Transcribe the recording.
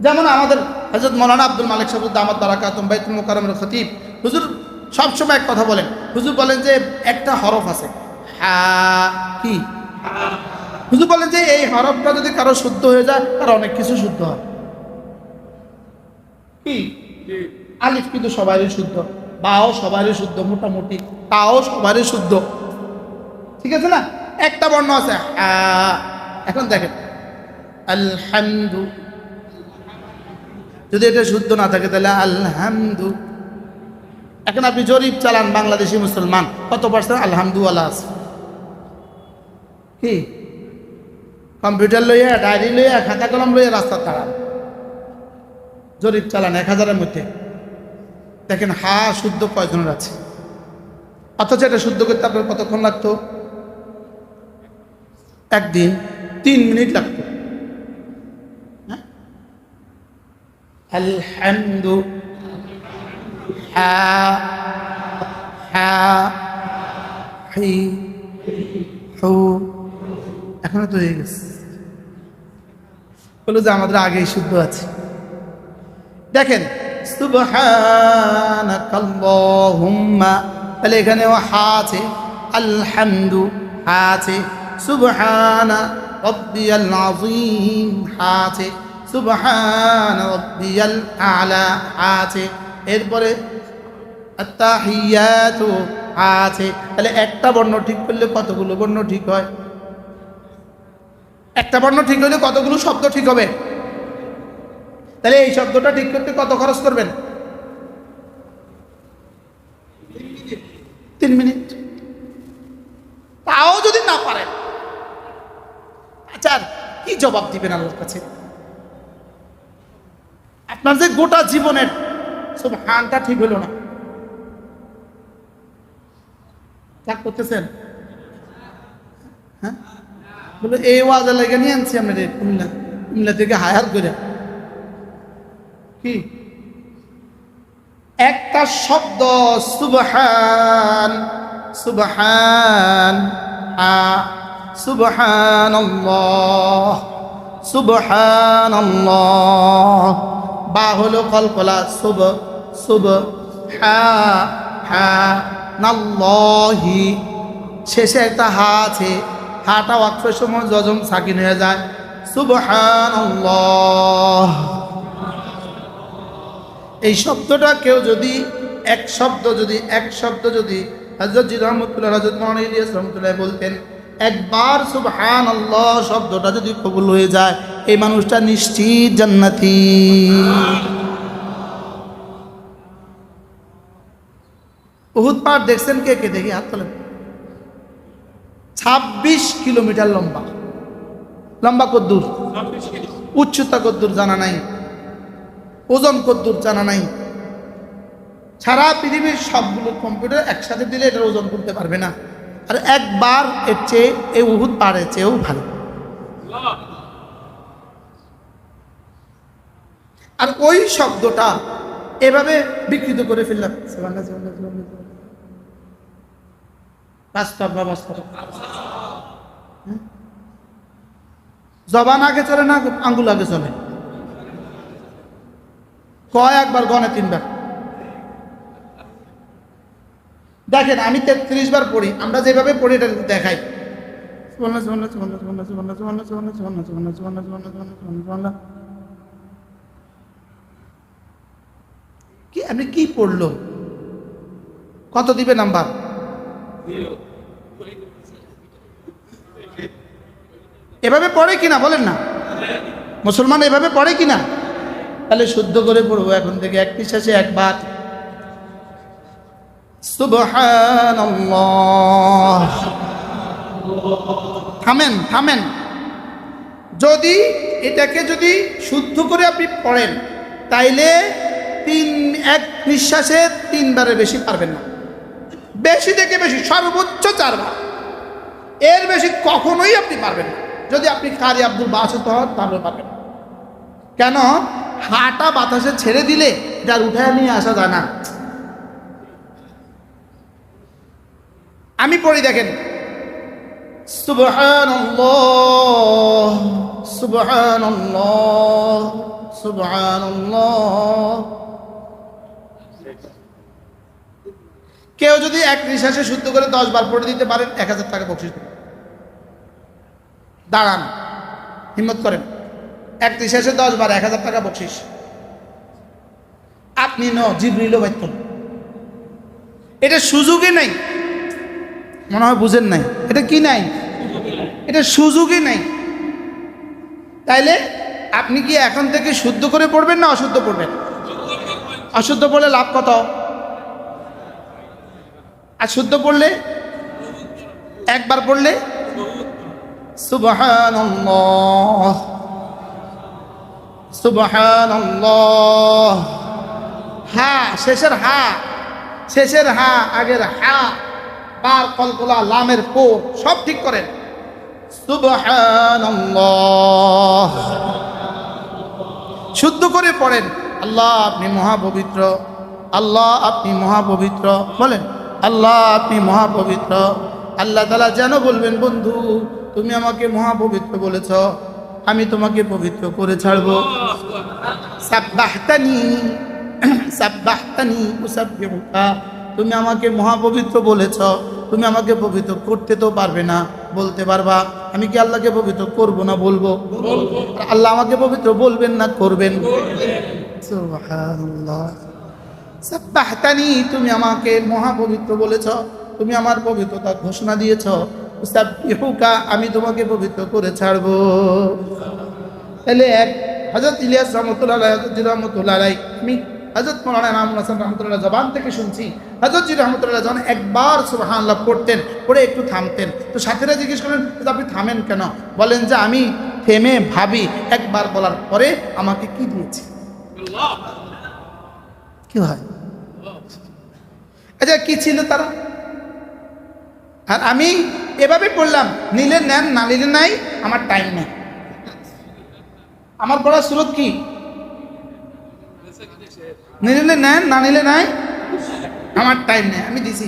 যেমন আমাদের হজরত মৌলানা আব্দুল মালিক সাহুদ দামাদ বারাকাতুম বাইতুল মোকারমের খতিব, হুজুর সবসময় এক কথা বলেন। হুজুর বলেন যে একটা হরফ আছে। হা, কি? হুজুর বলেন যে এই হরফটা যদি কারও শুদ্ধ হয়ে যায়, তার অনেক কিছু শুদ্ধ হয়। কি? আলিফ কিন্তু সবারই শুদ্ধ। বাও সবারই শুদ্ধ, মোটামুটি। তাও সবারই শুদ্ধ। ঠিক আছে না? একটা বর্ণ আছে এখন দেখেন। আলহামদু যদি এটা শুদ্ধ না থাকে তাহলে আলহামদু। এখন আপনি জরিপ চালান বাংলাদেশি মুসলমান, কত পার্সেন্ট আলহামদু আল্লাহ আছে? কি? কম্পিউটার লইয়া, ডায়েরি লইয়া, খাতা কলম লইয়া রাস্তা তাড়ান। জরিপ চালান এক হাজারের মধ্যে। দেখেন, হা শুদ্ধ কয়জনের আছে? অথচ এটা শুদ্ধ করতে আপনার কতক্ষণ লাগতো? একদিন, তিন মিনিট লাগতো। আলহামদু হা হা হি হু এখনও তো হয়ে গেছে। বলো যে আমাদের আগেই শুদ্ধ আছে। দেখেন, সুবহানাকাল্লাহুম্মা। তাহলে এখানেও হা আছে, আলহামদু হা আছে, সুবহানা রব্বিয়াল আযীম হা আছে। সুবহানা রব্বিয়াল আলা আছে। এরপরে আত্তাহিয়াতু আছে। তাহলে একটা বর্ণ ঠিক করলে কতগুলো বর্ণ ঠিক হয়? একটা বর্ণ ঠিক হলে কতগুলো শব্দ ঠিক হবে? তাহলে এই শব্দটা ঠিক করতে কত খরচ করবেন? তিন মিনিট। তাও যদি না পারেন। আচ্ছা কি জবাব দিবেন আল্লাহর কাছে? যে গোটা জীবনের। সব হানটা ঠিক হলো না। তা করতেছেন? হ্যাঁ? বলে, এই ওয়াজা লেগে নিয়ে আনছি আমরা রে, কুমিল্লা। কুমিল্লা থেকে হায়ার করে। কি? একটা শব্দ, সুবহান সুবহান আ সুবহান সুবহান বা হলো কলকলা, শুভ শুভ, হা হা, নাল্লাহি। শেষে একটা হা আছে, হাটা ওয়াকফের সময় যজম সাকিন হয়ে যায় সুবহান এই শব্দটা কেউ যদি, এক শব্দ যদি, এক শব্দ যদি রহমতুল্লাহ বলতেন, একবার সুবহান আল্লাহ শব্দটা যদি কবুল হয়ে যায় এই মানুষটা নিশ্চিত জান্নাতি। উহুদ পাহাড় দেখছেন কে কে? দেখি, হাত তোলেন। ছাব্বিশ কিলোমিটার লম্বা। লম্বা কদ্দূর। উচ্চতা কদ্দূর জানা নাই। ওজন কদ্দূর জানা নাই। সারা পৃথিবীর সবগুলো কম্পিউটার একসাথে দিলে এটার ওজন করতে পারবে না। আর একবার এর চেয়ে, এই উহুদ পাহাড়ের চেয়েও ভালো। আর ওই শব্দটা এভাবে বিকৃত করে ফেললাম হ্যাঁ? জবান আগে চলে না আঙ্গুল আগে চলে কয় একবার গনে তিনবার দেখেন আমি তেত্রিশ বার পড়ি আমরা যেভাবে পড়ি এটা দেখাই সুবহানাল্লাহ, সুবহানাল্লাহ, সুবহানাল্লাহ, সুবহানাল্লাহ, সুবহানাল্লাহ, সুবহানাল্লাহ, সুবহানাল্লাহ, সুবহানাল্লাহ, সুবহানাল্লাহ, সুবহানাল্লাহ, সুবহানাল্লাহ, সুবহানাল্লাহ। আপনি কি পড়ল? কত দিবে নাম্বার? এভাবে পড়ে কিনা, বলেন না। মুসলমান এভাবে পড়ে কিনা? তাহলে শুদ্ধ করে পড়ব এখন থেকে, এক নিঃশ্বাসে একবার থামেন থামেন। যদি এটাকে যদি শুদ্ধ করে আপনি পড়েন, তাইলে তিন, এক নিঃশ্বাসে তিনবারের বেশি পারবেন না। বেশি থেকে বেশি, সর্বোচ্চ চারবার। এর বেশি কখনোই আপনি পারবেন না। যদি আপনি কারি আব্দুল বাসত হন, তাহলে পারবেন না। কেন? হাটা বাতাসে ছেড়ে দিলে যার উঠায় নিয়ে আসা যায় না। আমি পড়ি দেখেন। সুবহানাল্লাহ। কেউ যদি এক নিঃশ্বাসে শুদ্ধ করে দশ বার পড়ে দিতে পারেন, এক হাজার টাকা বকশিস দেবেন। দাঁড়ান, হিম্মত করেন। এক নিঃশ্বাসে দশ বার এক হাজার টাকা বকশিস আপনি ন জিবরিল বাইতন এটা সুযোগই নাই। মনে হয় বুঝেন নাই। এটা কি নাই? এটা সুযোগই নাই। তাইলে আপনি কি এখন থেকে শুদ্ধ করে পড়বেন না অশুদ্ধ পড়বেন? অশুদ্ধ পড়লে লাভ কত? আর শুদ্ধ পড়লে? একবার পড়লে? সুবহানাল্লাহ। সুবহানাল্লাহ। হা, শেষের হা। শেষের হা, আগের হা, বার, কলকলা, লামের পোর সব ঠিক করেন। সুবহানাল্লাহ। শুদ্ধ করে পড়েন। আল্লাহ আপনি মহাপবিত্র। আল্লাহ আপনি মহাপবিত্র। বলেন। আল্লাহ আপনি মহাপবিত্র। আল্লাহ তালা যেন বলবেন বন্ধু তুমি আমাকে মহাপবিত্র বলেছ আমি তোমাকে পবিত্র করে ছাড়বো। সাব্বাহতানি সাব্বাহতানি উসাব্বিহুকা। তুমি আমাকে মহাপবিত্র বলেছ তুমি আমাকে পবিত্র করতে তো পারবে না বলতে পারবা। আমি কি আল্লাহকে পবিত্র করব না বলব? আল্লাহ আমাকে পবিত্র বলবেন না করবেন। সুবহানাল্লাহ। সাব্বাহতানি, তুমি আমাকে মহাপবিত্র বলেছ, তুমি আমার পবিত্রতা ঘোষণা দিয়েছ। উসাব্বিহুকা আমি তোমাকে পবিত্র করে ছাড়বো। তাহলে এক হজরত ইলিয়াস রহমতুল্লাহ হজরত রহমতুল্লাহ আমি হজরত মৌলানা নাম হাসান রহমতুল্লাহ জবান থেকে শুনছি হজরত জি রহমতুল্লাহ যখন একবার সুবহানাল্লাহ পড়তেন, পড়ে একটু থামতেন। তো সাথীরা জিজ্ঞেস করলেন "তো আপনি থামেন কেন? বলেন যে, আমি থেমে ভাবি, একবার বলার পরে আমাকে কি দিয়েছে? কি হয়? আচ্ছা কি ছিল তারা? আর আমি এভাবে বললাম নিলে নেন, না নিলে নাই, আমার টাইম নেই। আমার বলার স্রোত কি? নিলে নেন, না নিলে নাই, আমার টাইম নেই। আমি দিছি।